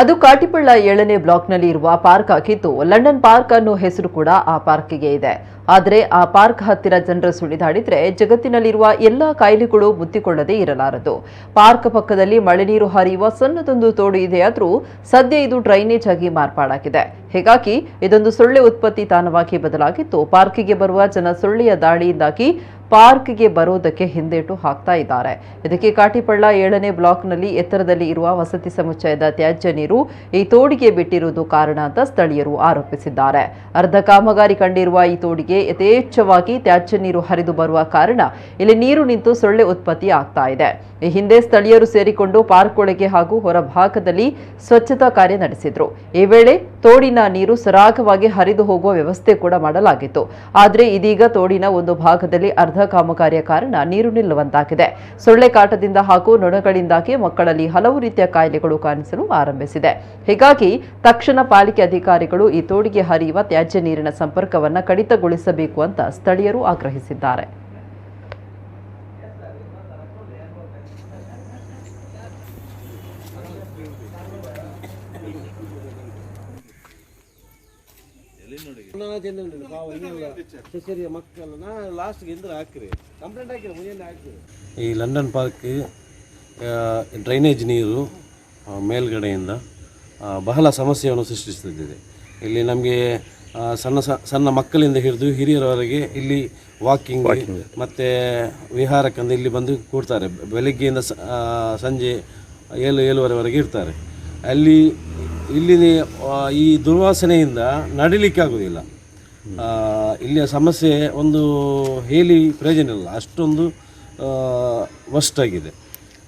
ಅದು ಕಾಟಿಪಳ್ಳ ಏಳನೇ ಬ್ಲಾಕ್ನಲ್ಲಿ ಇರುವ ಪಾರ್ಕ್ ಆಗಿದ್ದು, ಲಂಡನ್ ಪಾರ್ಕ್ ಅನ್ನೋ ಹೆಸರು ಕೂಡ ಆ ಪಾರ್ಕಿಗೆ ಇದೆ. ಆದರೆ ಆ ಪಾರ್ಕ್ ಹತ್ತಿರ ಜನರು ಸುಳಿದಾಡಿದ್ರೆ ಜಗತ್ತಿನಲ್ಲಿರುವ ಎಲ್ಲಾ ಕಾಯಿಲೆಗಳು ಮುತ್ತಿಕೊಳ್ಳದೆ ಇರಲಾರದು. ಪಾರ್ಕ್ ಪಕ್ಕದಲ್ಲಿ ಮಳೆ ನೀರು ಹರಿಯುವ ಸಣ್ಣದೊಂದು ತೋಡು ಇದೆಯಾದರೂ ಸದ್ಯ ಇದು ಡ್ರೈನೇಜ್ ಆಗಿ ಮಾರ್ಪಾಡಾಗಿದೆ. ಹೀಗಾಗಿ ಇದೊಂದು ಸೊಳ್ಳೆ ಉತ್ಪತ್ತಿ ತಾಣವಾಗಿ ಬದಲಾಗಿದ್ದು, ಪಾರ್ಕಿಗೆ ಬರುವ ಜನ ಸೊಳ್ಳೆಯ ದಾಳಿಯಿಂದಾಗಿ ಪಾರ್ಕ್ಗೆ ಬರೋದಕ್ಕೆ ಹಿಂದೇಟು ಹಾಕ್ತಾ ಇದ್ದಾರೆ. ಇದಕ್ಕೆ ಕಾಟಿಪಳ್ಳ ಏಳನೇ ಬ್ಲಾಕ್ನಲ್ಲಿ ಎತ್ತರದಲ್ಲಿ ಇರುವ ವಸತಿ ಸಮುಚ್ಚಯದ ತ್ಯಾಜ್ಯ ನೀರು ಈ ತೋಡಿಗೆ ಬಿಟ್ಟಿರುವುದು ಕಾರಣ ಅಂತ ಸ್ಥಳೀಯರು ಆರೋಪಿಸಿದ್ದಾರೆ. ಅರ್ಧ ಕಾಮಗಾರಿ ಕಂಡಿರುವ ಈ ತೋಡಿಗೆ ಯಥೇಚ್ಛವಾಗಿ ತ್ಯಾಜ್ಯ ನೀರು ಹರಿದು ಬರುವ ಕಾರಣ ಇಲ್ಲಿ ನೀರು ನಿಂತು ಸೊಳ್ಳೆ ಉತ್ಪತ್ತಿ ಆಗ್ತಾ ಇದೆ. ಈ ಹಿಂದೆ ಸ್ಥಳೀಯರು ಸೇರಿಕೊಂಡು ಪಾರ್ಕ್ ಒಳಗೆ ಹಾಗೂ ಹೊರಭಾಗದಲ್ಲಿ ಸ್ವಚ್ಛತಾ ಕಾರ್ಯ ನಡೆಸಿದ್ರು. ಈ ವೇಳೆ ತೋಡಿನ ನೀರು ಸರಾಗವಾಗಿ ಹರಿದು ಹೋಗುವ ವ್ಯವಸ್ಥೆ ಕೂಡ ಮಾಡಲಾಗಿತ್ತು. ಆದರೆ ಇದೀಗ ತೋಡಿನ ಒಂದು ಭಾಗದಲ್ಲಿ ಅರ್ಧ ಕಾಮಗಾರಿಯ ಕಾರಣ ನೀರು ನಿಲ್ಲುವಂತಾಗಿದೆ. ಸೊಳ್ಳೆ ಕಾಟದಿಂದ ಹಾಗೂ ನೊಣಗಳಿಂದಾಗಿ ಮಕ್ಕಳಲ್ಲಿ ಹಲವು ರೀತಿಯ ಕಾಯಿಲೆಗಳು ಕಾಣಿಸಲು ಆರಂಭಿಸಿದೆ. ಹೀಗಾಗಿ ತಕ್ಷಣ ಪಾಲಿಕೆ ಅಧಿಕಾರಿಗಳು ಈ ತೋಡಿಗೆ ಹರಿಯುವ ತ್ಯಾಜ್ಯ ನೀರಿನ ಸಂಪರ್ಕವನ್ನು ಕಡಿತಗೊಳಿಸಬೇಕು ಅಂತ ಸ್ಥಳೀಯರು ಆಗ್ರಹಿಸಿದ್ದಾರೆ. ತಿಂದಿಲ್ಲ ಪಾವ ಹಿಂಗೆಲ್ಲ ಶಶರಿಯ ಮಕ್ಕಳು ನಾ ಲಾಸ್ಟ್ಗೆ ಎಂದ್ರೆ ಹಾಕಿರಿ ಕಂಪ್ಲೇಂಟ್ ಹಾಕಿರಿ ಮುಂಜಾನೆ ಹಾಕಿರಿ ಈ ಲಂಡನ್ ಪಾರ್ಕ್ ಡ್ರೈನೇಜ್ ನೀರು ಮೇಲ್ಗಡೆಯಿಂದ ಬಹಳ ಸಮಸ್ಯೆಯನ್ನು ಸೃಷ್ಟಿಸುತ್ತಿದೆ. ಇಲ್ಲಿ ನಮಗೆ ಸಣ್ಣ ಸಣ್ಣ ಮಕ್ಕಳಿಂದ ಹಿಡಿದು ಹಿರಿಯರವರೆಗೆ ಇಲ್ಲಿ ವಾಕಿಂಗ್ ಮತ್ತು ವಿಹಾರಕ್ಕಂದು ಇಲ್ಲಿ ಬಂದು ಕೂಡ್ತಾರೆ ಬೆಳಗ್ಗೆಯಿಂದ ಸಂಜೆ ಏಳು ಏಳುವರೆವರೆಗೆ ಇರ್ತಾರೆ. ಅಲ್ಲಿ ಇಲ್ಲಿ ಈ ದುರ್ವಾಸನೆಯಿಂದ ನಡಿಲಿಕ್ಕೆ ಆಗೋದಿಲ್ಲ ಇಲ್ಲಿಯ ಸಮಸ್ಯೆ ಒಂದು ಹೇಳಿ ಪ್ರಯೋಜನ ಇಲ್ಲ. ಅಷ್ಟೊಂದು ವಸ್ಟ್ ಆಗಿದೆ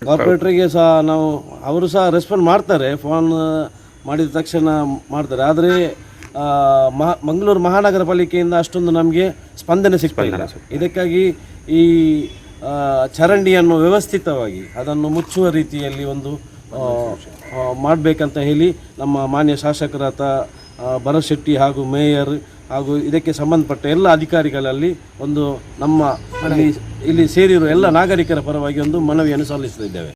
ಕಾರ್ಪೊರೇಟ್ರಿಗೆ ಸಹ ನಾವು ಅವರು ಸಹ ರೆಸ್ಪಾಂಡ್ ಮಾಡ್ತಾರೆ ಫೋನ್ ಮಾಡಿದ ತಕ್ಷಣ ಮಾಡ್ತಾರೆ. ಆದರೆ ಮಹ ಮಂಗಳೂರು ಮಹಾನಗರ ಪಾಲಿಕೆಯಿಂದ ಅಷ್ಟೊಂದು ನಮಗೆ ಸ್ಪಂದನೆ ಸಿಗ್ತಾ ಇಲ್ಲ. ಇದಕ್ಕಾಗಿ ಈ ಚರಂಡಿಯನ್ನು ವ್ಯವಸ್ಥಿತವಾಗಿ ಅದನ್ನು ಮುಚ್ಚುವ ರೀತಿಯಲ್ಲಿ ಒಂದು ಮಾಡಬೇಕಂತ ಹೇಳಿ ನಮ್ಮ ಮಾನ್ಯ ಶಾಸಕರಾದ ಭರತ್ ಶೆಟ್ಟಿ ಹಾಗೂ ಮೇಯರ್ ಹಾಗೂ ಇದಕ್ಕೆ ಸಂಬಂಧಪಟ್ಟ ಎಲ್ಲ ಅಧಿಕಾರಿಗಳಲ್ಲಿ ಒಂದು ನಮ್ಮ ಇಲ್ಲಿ ಸೇರಿರುವ ಎಲ್ಲ ನಾಗರಿಕರ ಪರವಾಗಿ ಒಂದು ಮನವಿಯನ್ನು ಸಲ್ಲಿಸುತ್ತಿದ್ದೇವೆ.